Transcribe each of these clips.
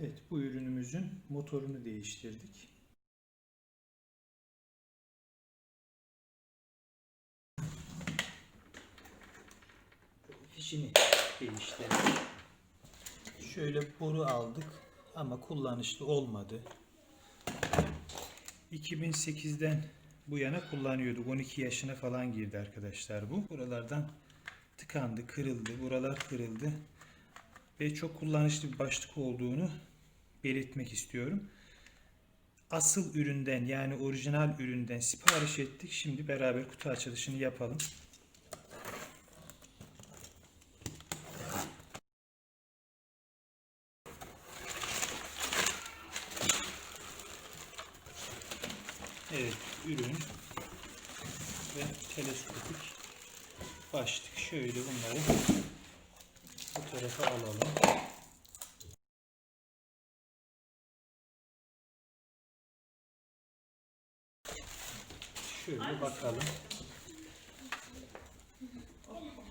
Evet bu ürünümüzün motorunu değiştirdik. Fişini değiştirdik. Şöyle boru aldık ama kullanışlı olmadı. 2008'den bu yana kullanıyorduk. 12 yaşına falan girdi arkadaşlar bu. Buralardan tıkandı, kırıldı. Buralar kırıldı. Ve çok kullanışlı bir başlık olduğunu belirtmek istiyorum. Asıl üründen yani orijinal üründen sipariş ettik. Şimdi beraber kutu açılışını yapalım. Evet, ürün ve teleskopik başlık. Şöyle bunları bu tarafa alalım. Şöyle bakalım.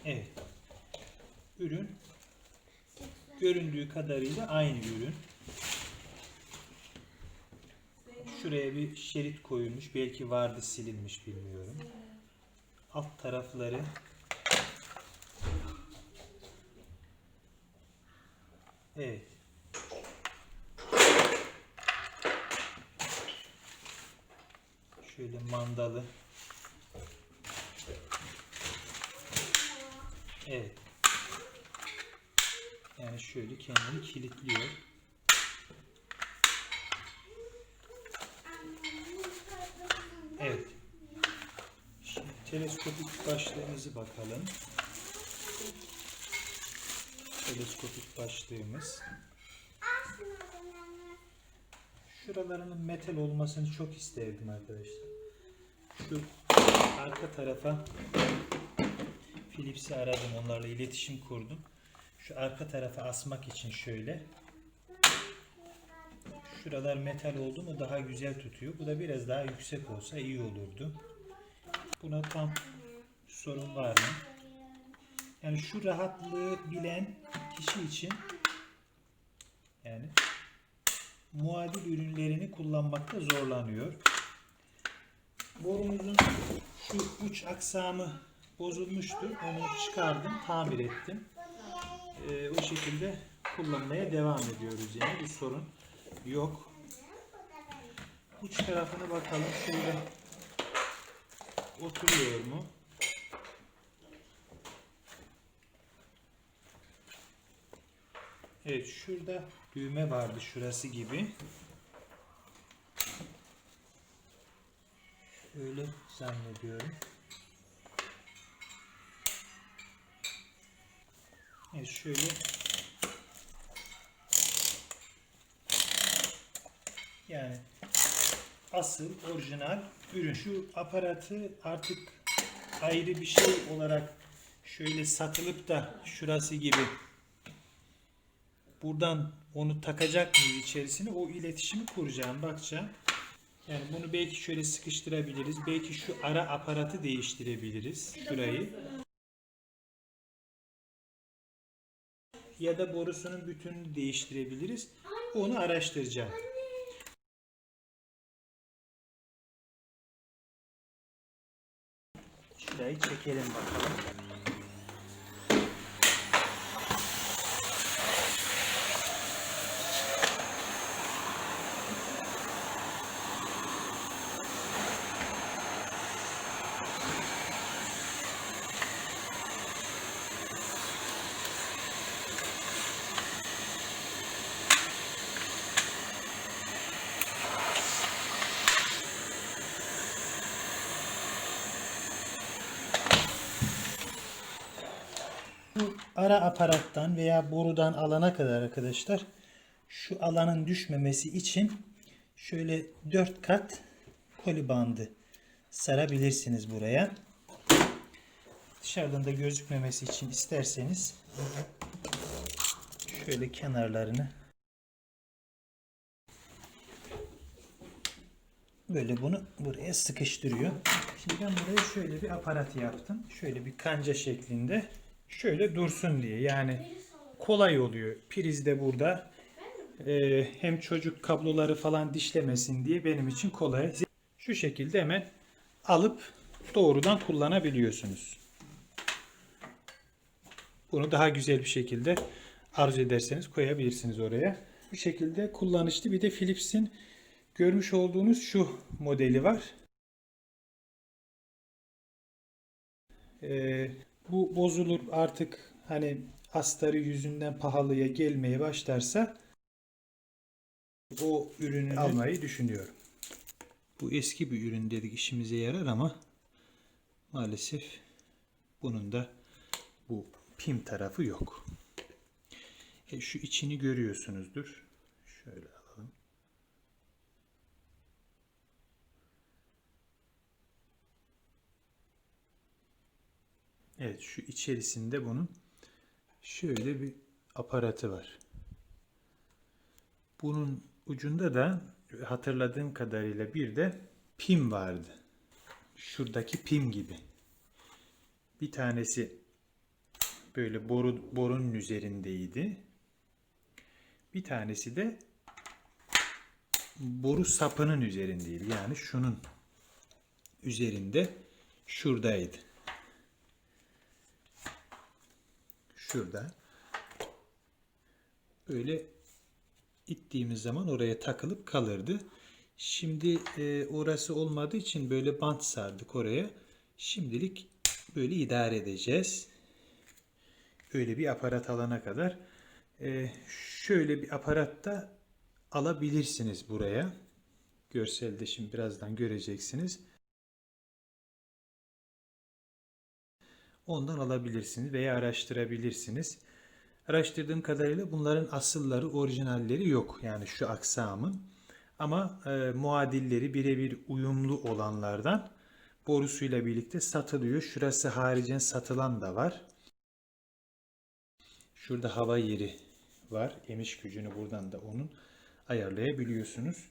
Evet. Ürün göründüğü kadarıyla aynı ürün. Şuraya bir şerit koyulmuş. Belki vardı silinmiş bilmiyorum. Alt tarafları Evet. Şöyle mandalı. Evet. Yani şöyle kendini kilitliyor. Evet. Şimdi teleskopik başlığımızı bakalım. Teleskopik başlığımız. Şuralarının metal olmasını çok isterdim arkadaşlar. Şu arka tarafa Philips'i aradım. Onlarla iletişim kurdum. Şu arka tarafa asmak için şöyle. Şuralar metal oldu mu daha güzel tutuyor. Bu da biraz daha yüksek olsa iyi olurdu. Buna tam sorun var mı? Yani şu rahatlığı bilen kişi için yani muadil ürünlerini kullanmakta zorlanıyor. Borumuzun şu uç aksamı bozulmuştu. Onu çıkardım, tamir ettim. Ee, o şekilde kullanmaya devam ediyoruz yani bir sorun yok. Uç tarafına bakalım şöyle oturuyor mu? Evet şurada düğme vardı şurası gibi. Öyle zannediyorum. Evet şöyle yani asıl orijinal ürün. Şu aparatı artık ayrı bir şey olarak şöyle satılıp da şurası gibi buradan onu takacak mıyız içerisine o iletişimi kuracağım bakacağım. Yani bunu belki şöyle sıkıştırabiliriz. Belki şu ara aparatı değiştirebiliriz. Şurayı. Ya da borusunun bütününü değiştirebiliriz. Onu araştıracağım. Şurayı çekelim bakalım. Bu ara aparattan veya borudan alana kadar arkadaşlar şu alanın düşmemesi için şöyle 4 kat koli bandı sarabilirsiniz buraya. Dışarıdan da gözükmemesi için isterseniz şöyle kenarlarını böyle bunu buraya sıkıştırıyor. Şimdi ben buraya şöyle bir aparat yaptım. Şöyle bir kanca şeklinde şöyle dursun diye. Yani kolay oluyor. Priz de burada. e, hem çocuk kabloları falan dişlemesin diye benim için kolay. Şu şekilde hemen alıp doğrudan kullanabiliyorsunuz. Bunu daha güzel bir şekilde arzu ederseniz koyabilirsiniz oraya. Bu şekilde kullanışlı bir de Philips'in görmüş olduğunuz şu modeli var. Ee, bu bozulur artık hani astarı yüzünden pahalıya gelmeye başlarsa o ürünü almayı düşünüyorum. Bu eski bir ürün dedik işimize yarar ama maalesef bunun da bu pim tarafı yok. E, şu içini görüyorsunuzdur. Şöyle alalım. Evet şu içerisinde bunun şöyle bir aparatı var. Bunun ucunda da hatırladığım kadarıyla bir de pim vardı. Şuradaki pim gibi. Bir tanesi böyle boru borunun üzerindeydi. Bir tanesi de boru sapının üzerindeydi. Yani şunun üzerinde şuradaydı. Şurada. Böyle ittiğimiz zaman oraya takılıp kalırdı. Şimdi e, orası olmadığı için böyle bant sardık oraya. Şimdilik böyle idare edeceğiz. Öyle bir aparat alana kadar. E, şöyle bir aparat da alabilirsiniz buraya. Görselde şimdi birazdan göreceksiniz. Ondan alabilirsiniz veya araştırabilirsiniz. Araştırdığım kadarıyla bunların asılları, orijinalleri yok. Yani şu aksamın. Ama e, muadilleri birebir uyumlu olanlardan borusuyla birlikte satılıyor. Şurası haricen satılan da var. Şurada hava yeri var. Emiş gücünü buradan da onun ayarlayabiliyorsunuz.